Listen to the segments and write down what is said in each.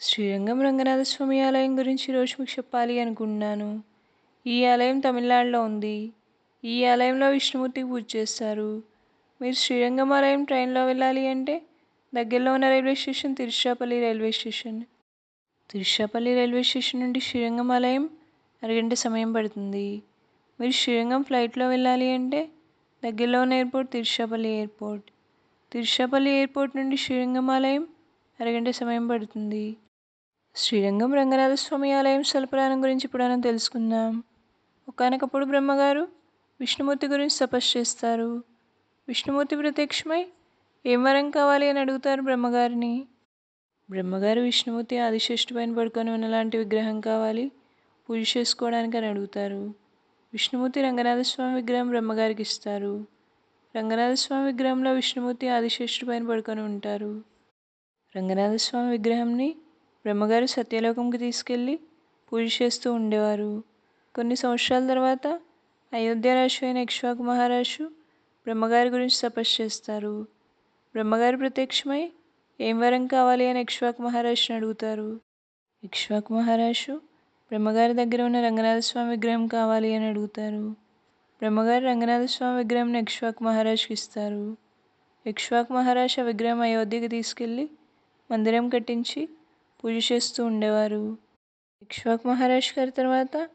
శ్రీరంగం రంగనాథ స్వామి ఆలయం గురించి ఈరోజు మీకు చెప్పాలి అనుకుంటున్నాను ఈ ఆలయం తమిళనాడులో ఉంది. ఈ ఆలయంలో విష్ణుమూర్తికి పూజ చేస్తారు. మీరు శ్రీరంగం ఆలయం ట్రైన్లో వెళ్ళాలి అంటే దగ్గరలో ఉన్న railway station Tiruchirappalli railway station. Tiruchirappalli railway station నుండి శ్రీరంగం ఆలయం అరగంట సమయం పడుతుంది. మీరు శ్రీరంగం ఫ్లైట్లో వెళ్ళాలి అంటే దగ్గరలో ఉన్న airport Tiruchirappalli airport. Tiruchirappalli airport నుండి శ్రీరంగం ఆలయం అరగంట సమయం పడుతుంది. శ్రీరంగం రంగనాథ స్వామి ఆలయం స్వల్పరాణం గురించి ఇప్పుడు మనం తెలుసుకుందాం. ఒకనకప్పుడు బ్రహ్మగారు విష్ణుమూర్తి గురించి తపస్సు చేస్తారు. విష్ణుమూర్తి ప్రత్యక్షమై ఏం వరం కావాలి అని అడుగుతారు బ్రహ్మగారిని. బ్రహ్మగారు విష్ణుమూర్తి ఆదిశేషుడి పైన పడుకొని ఉన్నలాంటి విగ్రహం కావాలి పూజ చేసుకోవడానికి అని అడుగుతారు. విష్ణుమూర్తి రంగనాథస్వామి విగ్రహం బ్రహ్మగారికి ఇస్తారు. రంగనాథస్వామి విగ్రహంలో విష్ణుమూర్తి ఆదిశేషుడి పైన పడుకొని ఉంటారు. రంగనాథస్వామి విగ్రహంని బ్రహ్మగారు సత్యలోకంకి తీసుకెళ్ళి పూజ చేస్తూ ఉండేవారు. కొన్ని సంవత్సరాల తర్వాత అయోధ్య రాజు అయిన ఇక్ష్వాకు మహారాజు బ్రహ్మగారి గురించి తపస్సు చేస్తారు. బ్రహ్మగారు ప్రత్యక్షమై ఏం వరం కావాలి అని ఇక్ష్వాకు మహారాజుని అడుగుతారు. ఇక్ష్వాకు మహారాజు బ్రహ్మగారి దగ్గర ఉన్న రంగనాథ స్వామి విగ్రహం కావాలి అని అడుగుతారు. బ్రహ్మగారు రంగనాథ స్వామి విగ్రహంని ఇక్ష్వాకు మహారాజుకి ఇస్తారు. ఇక్ష్వాకు మహారాజు ఆ విగ్రహం అయోధ్యకి తీసుకెళ్ళి మందిరం కట్టించి పూజ చేస్తూ ఉండేవారు. ఇక్ష్వాకు మహారాజ్ గారి తర్వాత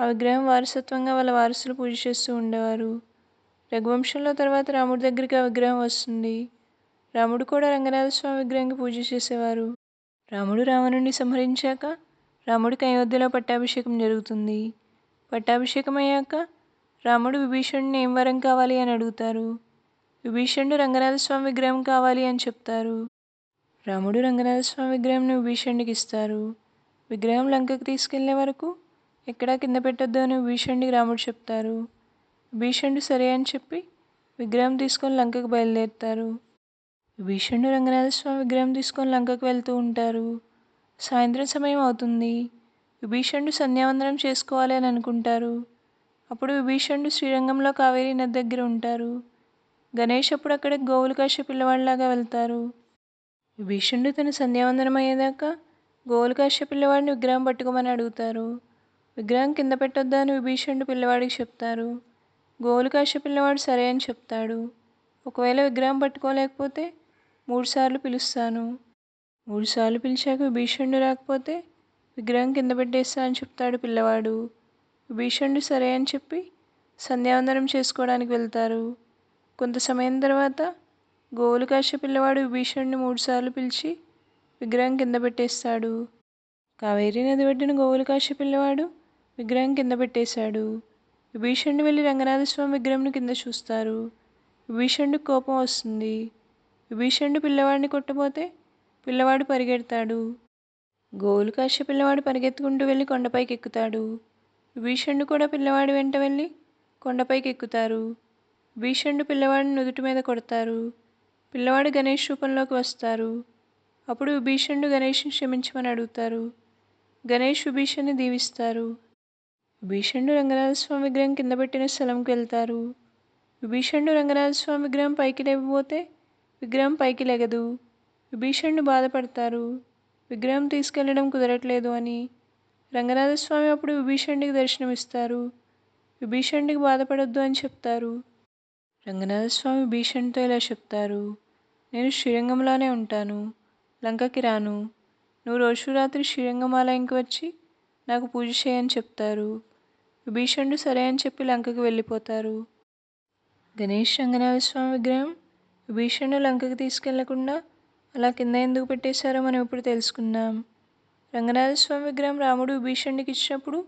ఆ విగ్రహం వారసత్వంగా వాళ్ళ వారసులు పూజ చేస్తూ ఉండేవారు. రఘువంశంలో తర్వాత రాముడి దగ్గరికి ఆ విగ్రహం వస్తుంది. రాముడు కూడా రంగనాథ స్వామి విగ్రహానికి పూజ చేసేవారు. రాముడు రావణుని సంహరించాక రాముడికి అయోధ్యలో పట్టాభిషేకం జరుగుతుంది. పట్టాభిషేకం అయ్యాక రాముడు విభీషణుడిని ఏం వరం కావాలి అని అడుగుతారు. విభీషణుడు రంగనాథ స్వామి విగ్రహం కావాలి అని చెప్తారు. రాముడు రంగనాథ స్వామి విగ్రహంను విభీషణుడికి ఇస్తారు. విగ్రహం లంకకు తీసుకెళ్ళే వరకు ఎక్కడా కింద పెట్టొద్దు అని విభీషణుడికి రాముడు చెప్తారు. విభీషణుడు సరే అని చెప్పి విగ్రహం తీసుకొని లంకకు బయలుదేరుతారు. విభీషణుడు రంగనాథ స్వామి విగ్రహం తీసుకొని లంకకు వెళ్తూ ఉంటారు. సాయంత్రం సమయం అవుతుంది. విభీషణుడు సంధ్యావందనం చేసుకోవాలి అని అనుకుంటారు. అప్పుడు విభీషణుడు శ్రీరంగంలో కావేరీ నది దగ్గర ఉంటారు. గణేష్ అప్పుడు అక్కడ గోవులు కాసే పిల్లవాడిలాగా వెళ్తారు. విభీషణుడు తన సంధ్యావందనం అయ్యేదాకా గోవులు పిల్లవాడిని విగ్రహం పట్టుకోమని అడుగుతారు. విగ్రహం కింద పెట్టొద్దా అని విభీషణుడు పిల్లవాడికి చెప్తారు. గోవులు పిల్లవాడు సరే అని చెప్తాడు. ఒకవేళ విగ్రహం పట్టుకోలేకపోతే మూడుసార్లు పిలుస్తాను. మూడుసార్లు పిలిచాక విభీషణుడు రాకపోతే విగ్రహం కింద పెట్టేస్తా అని చెప్తాడు పిల్లవాడు. విభీషణుడు సరే అని చెప్పి సంధ్యావందనం చేసుకోవడానికి వెళ్తారు. కొంత సమయం తర్వాత గోవులు కాసే పిల్లవాడు విభీషణుడిని మూడుసార్లు పిలిచి విగ్రహం కింద పెట్టేస్తాడు. కావేరీ నది ఒడ్డిన గోవులు కాసే పిల్లవాడు విగ్రహం కింద పెట్టేశాడు. విభీషణుడు వెళ్ళి రంగనాథస్వామి విగ్రహంను కింద చూస్తారు. విభీషణుడికి కోపం వస్తుంది. విభీషణుడు పిల్లవాడిని కొట్టబోతే పిల్లవాడు పరిగెడతాడు. గోవులు కాసే పిల్లవాడు పరిగెత్తుకుంటూ వెళ్ళి కొండపైకి ఎక్కుతాడు. విభీషణుడు కూడా పిల్లవాడి వెంట వెళ్ళి కొండపైకి ఎక్కుతారు. విభీషణుడు పిల్లవాడిని నుదుటి మీద కొడతారు. పిల్లవాడు గణేష్ రూపంలోకి వస్తారు. అప్పుడు విభీషణుడు గణేష్ని క్షమించమని అడుగుతారు. గణేష్ విభీషణ్ని దీవిస్తారు. విభీషణుడు రంగనాథస్వామి విగ్రహం కింద పెట్టిన స్థలంకి వెళ్తారు. విభీషణుడు రంగనాథస్వామి విగ్రహం పైకి లేకపోతే విగ్రహం పైకి లెగదు. విభీషణుడు బాధపడతారు. విగ్రహం తీసుకెళ్ళడం కుదరట్లేదు అని. రంగనాథస్వామి అప్పుడు విభీషణుడికి దర్శనమిస్తారు. విభీషణుడికి బాధపడొద్దు అని చెప్తారు. రంగనాథ స్వామి విభీషణుడితో ఇలా చెప్తారు. నేను శ్రీరంగంలోనే ఉంటాను. లంకకి రాను. నువ్వు రోజు రాత్రి శ్రీరంగం ఆలయంకి వచ్చి నాకు పూజ చేయని చెప్తారు. విభీషణుడు సరే అని చెప్పి లంకకి వెళ్ళిపోతారు. గణేష్ రంగనాథ స్వామి విగ్రహం విభీషణుడు లంకకి తీసుకెళ్ళకుండా అలా కింద ఎందుకు పెట్టేశారో మనం ఇప్పుడు తెలుసుకుందాం. రంగనాథ స్వామి విగ్రహం రాముడు విభీషణుడికి ఇచ్చినప్పుడు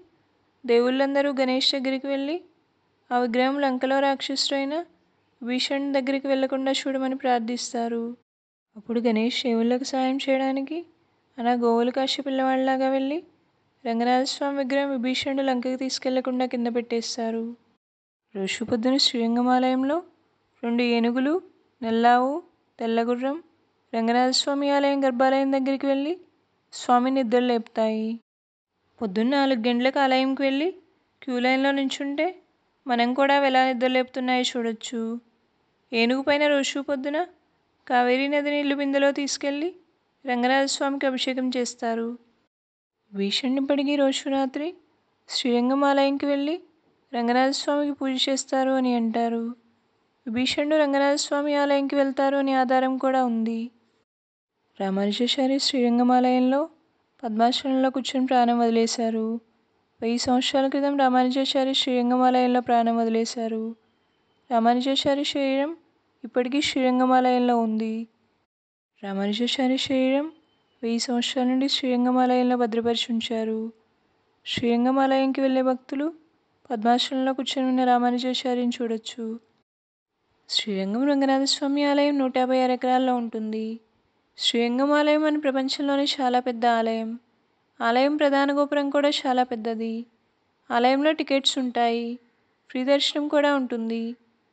దేవుళ్ళందరూ గణేష్ దగ్గరికి వెళ్ళి ఆ విగ్రహం లంకలో రాక్షసుడైన విభీషణుడి దగ్గరికి వెళ్ళకుండా చూడమని ప్రార్థిస్తారు. అప్పుడు గణేష్ దేవుళ్ళకు సాయం చేయడానికి అలా గోవులు కాశీ పిల్లవాడిలాగా వెళ్ళి రంగనాథస్వామి విగ్రహం విభీషణుడు లంకకి తీసుకెళ్ళకుండా కింద పెట్టేస్తారు. రోజు పొద్దున శ్రీరంగమాలయంలో రెండు ఏనుగులు నల్లావు తెల్లగుర్రం రంగనాథస్వామి ఆలయం గర్భాలయం దగ్గరికి వెళ్ళి స్వామి నిద్ర లేపుతాయి. పొద్దున్న నాలుగు గంటలకు ఆలయంకి వెళ్ళి క్యూ లైన్లో నించుంటే మనం కూడా ఎలా నిద్ర లేపుతున్నాయో చూడొచ్చు. ఏనుగుపైన రోజు పొద్దున కావేరీ నది నీళ్ళు బిందెలో తీసుకెళ్ళి రంగనాథస్వామికి అభిషేకం చేస్తారు. భీషణ్ణి పడిగి రోజు రాత్రి శ్రీరంగం ఆలయంకి వెళ్ళి రంగనాథస్వామికి పూజ చేస్తారు అని అంటారు. విభీషణుడు రంగనాథస్వామి ఆలయంకి వెళ్తారు అనే ఆధారం కూడా ఉంది. రామానుజాచారి శ్రీరంగమాలయంలో పద్మాశ్రమంలో కూర్చొని ప్రాణం వదిలేశారు. వెయ్యి సంవత్సరాల క్రితం రామానుజాచారి శ్రీరంగమాలయంలో ప్రాణం వదిలేశారు. రామానుజాచారి శరీరం ఇప్పటికీ శ్రీరంగమాలయంలో ఉంది. రామానుజాచారి శరీరం వెయ్యి సంవత్సరాల నుండి శ్రీరంగమాలయంలో భద్రపరిచి ఉంచారు శ్రీరంగమాలయంకి వెళ్ళే భక్తులు పద్మాసనంలో కూర్చొని ఉన్న రామానుజాచార్యని చూడొచ్చు. శ్రీరంగం రంగనాథస్వామి ఆలయం నూట యాభై ఆరు ఎకరాల్లో ఉంటుంది. శ్రీరంగం ఆలయం అని ప్రపంచంలోనే చాలా పెద్ద ఆలయం. ఆలయం ప్రధాన గోపురం కూడా చాలా పెద్దది. ఆలయంలో టికెట్స్ ఉంటాయి. ఫ్రీ దర్శనం కూడా ఉంటుంది.